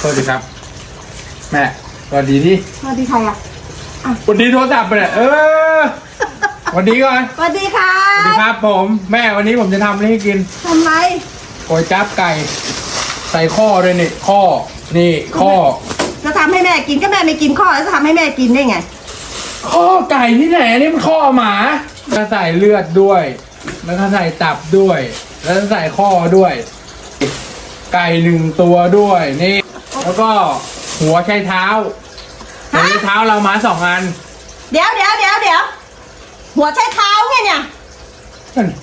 สวัสดีครับ แม่สวัสดีที่สวัสดีใครอะสวัสดีโทรศัพท์ไปเนี่ยเออสวัสดีก่อนสวัสดีค่ะสวัสดีครับผม แม่วันนี้ผมจะทำอะไรให้กินทำไรก๋วยจั๊บไก่ ใส่ข้อด้วยนี่ข้อนี่ข้อ จะทำให้แม่กินก็แม่ไม่กินข้อแล้วจะทำให้แม่กินได้ไงข้อไก่ที่ไหนนี่มันข้อหมาจะใส่เลือดด้วย แล้วก็ใส่ตับด้วย แล้วก็ใส่ข้อด้วย ไก่หนึ่งตัวด้วย นี่ แล้วก็หัวใช้เท้าหัวใช้เท้าเรามาสองอัน เดี๋ยวเดี๋ยวเดี๋ยวเดี๋ยวหัวใช้เท้าไงเนี่ย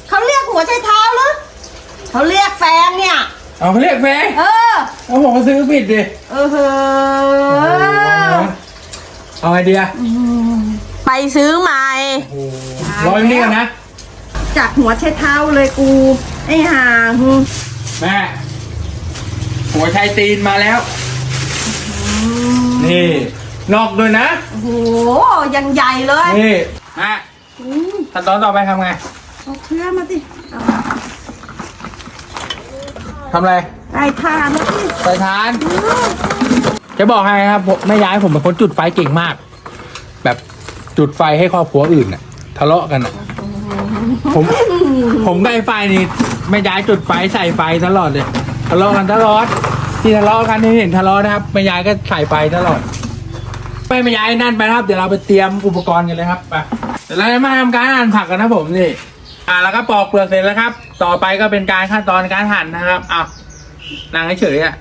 เขาเรียกหัวใช้เท้าหรือเขาเรียกแฟนเนี่ยเอาเขาเรียกแฟนเออเอาผมก็ซื้อผิดดิเออเฮ้เอาไอเดียไปซื้อใหม่โอ้รออยู่นี่กันนะ จากหัวใช้เท้าเลยกู ไอ้ห่าหึแม่หัวชายตีนมาแล้ว นี่ นอกด้วยนะ โอ้โหยังใหญ่เลยนี่แม่อืมขั้นตอนต่อไปทำไงเอาเชื้อมาสิเอาทำอะไรได้ทานมาสิใส่ทานจะบอกให้ครับผมแม่ย้ายผมเป็นคนจุดไฟเก่งมาก แบบจุดไฟให้ครอบครัวอื่นน่ะ ทะเลาะกันน่ะผมผมกับไอ้ไฟนี่แม่ย้ายจุดไฟใส่ไฟตลอดเลย ทะเลาะกันตลอด ที่ทะเลาะกันที่เห็นทะเลาะนะครับแม่ย้ายก็ใส่ไฟตลอด ไปแม่ย้ายนั่นไปนะครับ เดี๋ยวเราไปเตรียมอุปกรณ์กันเลยครับไปเดี๋ยวเราจะมาทำการหั่นผักกันนะผมนี่ อ่าแล้วก็ปอกเปลือกเสร็จแล้วครับ ต่อไปก็เป็นการขั้นตอนการหั่นนะครับอ้าวนั่งเฉยๆอะ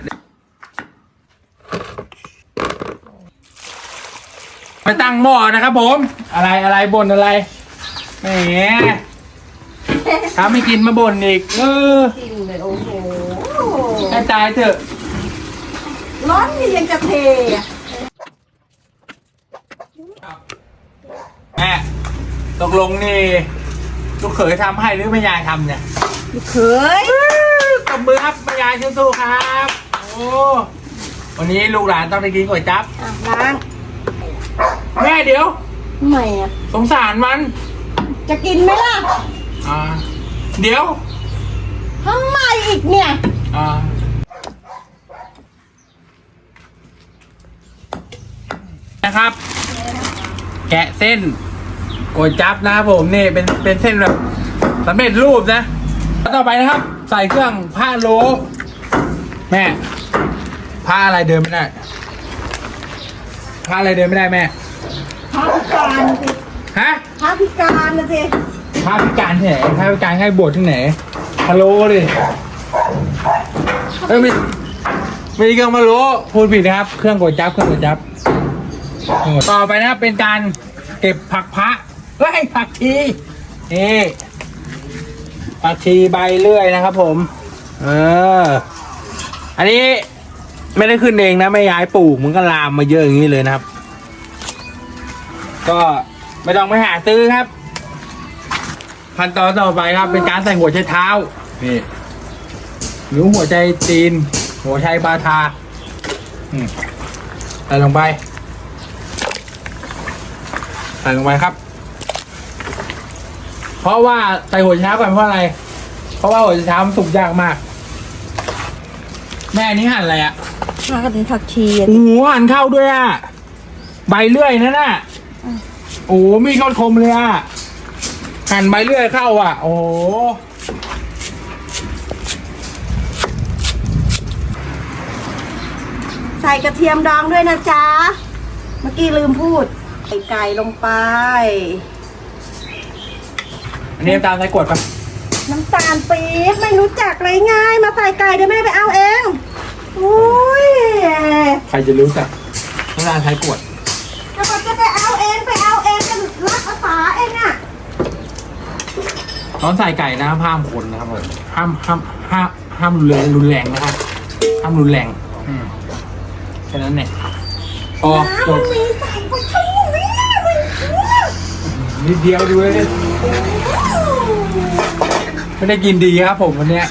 ไปตั้งหม้อนะครับผม อะไรอะไรบนอะไรแหมถ้าไม่กินมาบ่นอีก เออ จริงเลยโอ้โหให้ตายเถอะ ร้อนนี่ยังจะเทอะแม่ตกลงนี่ลูกเขยทำให้หรือแม่ยายทำเนี่ยลูกเขยตบมือครับแม่ยายสู้ๆครับ โอ้วันนี้ลูกหลานต้องได้กินก๋วยจั๊บอะล้างแม่เดี๋ยวทำไมอะสงสารมัน จะกินไหมล่ะ อ่า เดี๋ยวทำไมอีกเนี่ย อ่า นะครับ แกะเส้นก๋วยจั๊บนะครับผมนี่เป็นเป็นเส้นแบบสำเร็จรูปนะแล้วต่อไปนะครับ ใส่เครื่องผ้าโลแม่ผ้าอะไรเดินไม่ได้ผ้าอะไรเดินไม่ได้แม่พระพิการนะสิฮะพระพิการนะสิผ้าพิการที่ไหนผ้าพิการให้บวชที่ไหนฮัลโหลดิเอ้ยไม่ไม่ใช่เครื่องพะโล้พูดผิดนะครับ เครื่องก๋วยจั๊บเครื่องก๋วยจั๊บ ต่อไปนะเป็นการเก็บผักพระเฮ้ยผักชีนี่ผักชีใบเลื่อยนะครับ ผมเอออันนี้ไม่ได้ขึ้นเองนะไม่ย้ายปลูกมันก็ลามมาเยอะอย่างนี้เลยนะครับ ก็ไม่ต้องไปหาซื้อครับขั้นตอนต่อไปครับ เป็นการใส่หัวใจเท้านี่หรือหัวใจตีน หัวใจบาทาใส่ลงไป ส่ลงไปครับ เพราะว่าใส่หัวใจเท้าก่อนเพราะอะไร เพราะว่าหัวใจเท้ามันสุกยากมาก แม่อันนี้หั่นอะไรอะพระเป็นผักชีโอ้โหหั่นเข้าด้วยอะใบเลื่อยนั่นน่ะโอ้โหมีดเข้าคมเลยอะหั่นใบเลื่อยเข้าอะ โอ้โหใส่กระเทียมดองด้วยนะจ๊ะ เมื่อกี้ลืมพูด ใส่ไก่ลงไป อันนี้น้ำตาลใส่กรวดปะน้ำตาลปี๊บไม่รู้จักเลยง่าย มาใส่ไก่เดี๋ยวแม่ไปเอาเองโอ้ยใครจะรู้จักน้ำตาลใส่กรวดถ้ามันจะไปเอาเองไปเอาเองกันรักภาษาเองอะตอนใส่ไก่นะครับห้ามคนนะครับผมห้ามห้ามห้ามห้ามรุนแรงรุนแรงนะครับห้ามรุนแรงอืมแค่นั้นเนี่ยพอจน้ำมับ นมีใส่ไปทั้งหมดเลยนะมัน นิดเดียวดูเลยไม่ได้กินดีครับผมวันเนี้ย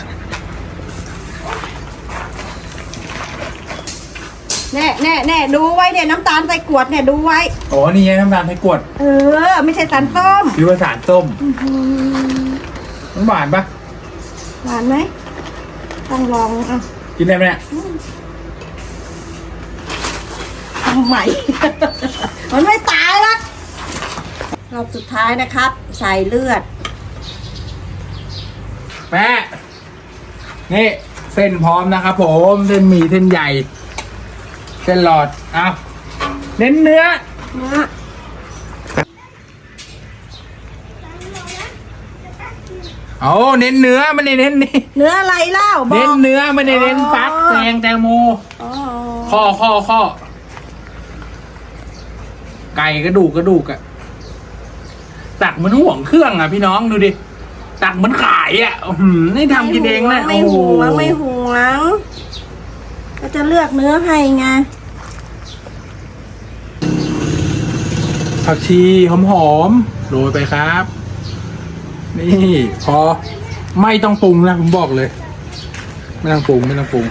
แน่แน่แน่ดูไว้เนี่ยน้ำตาลใส่ขวดเนี่ยดูไว้ อ๋อนี่ไงน้ำตาลใส่กรวดเออ ไม่ใช่สารส้มหรือว่าสารส้มมันหวานปะหวานไหมต้องลองอะกินได้ไหมเนี่ยำใหม่ มันไม่ตายหรอก รอบสุดท้ายนะครับ ใส่เลือด แม่ นี่เส้นพร้อมนะครับผม เส้นหมี่เส้นใหญ่ เส้นหลอดเอาเน้นเนื้อ เนื้อเอาเน้นเนื้อไม่ได้เน้นนี่ เนื้ออะไรเล่าบอเน้นก เนื้อไม่ได้เน้นฟักอ๋อ แซงแตงโม อ๋อข้อข้อข้อไก่กระดูกกระดูกอะ ตักเหมือนห่วงเครื่องอะพี่น้องดูดิ ตักเหมือนขายอะอื้อหือนี่ทำกินเองนะไม่หวงไม่หวง ก็จะเลือกเนื้อให้ไง ผักชีหอมหอมๆโรยไปครับ นี่พอไม่ต้องปรุงนะผมบอกเลย ไม่ต้องปรุงไม่ต้องปรุง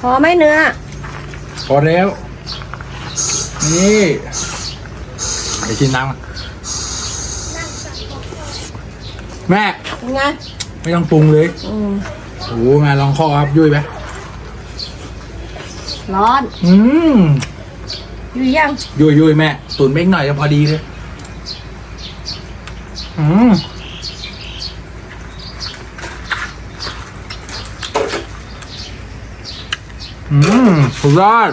พอไหมเนื้อพอแล้ว นี่ ไปชิมน้ำแม่เป็นไงไม่ต้องปรุงเลยอืมโอ้โหมาลองข้อครับยุ่ยไหมร้อน อืมอยู่ยังยุ่ยยุ่ยแม่ตุ๋นเม่กหน่อยจะพอดีเลย อืมอืมสุดยอด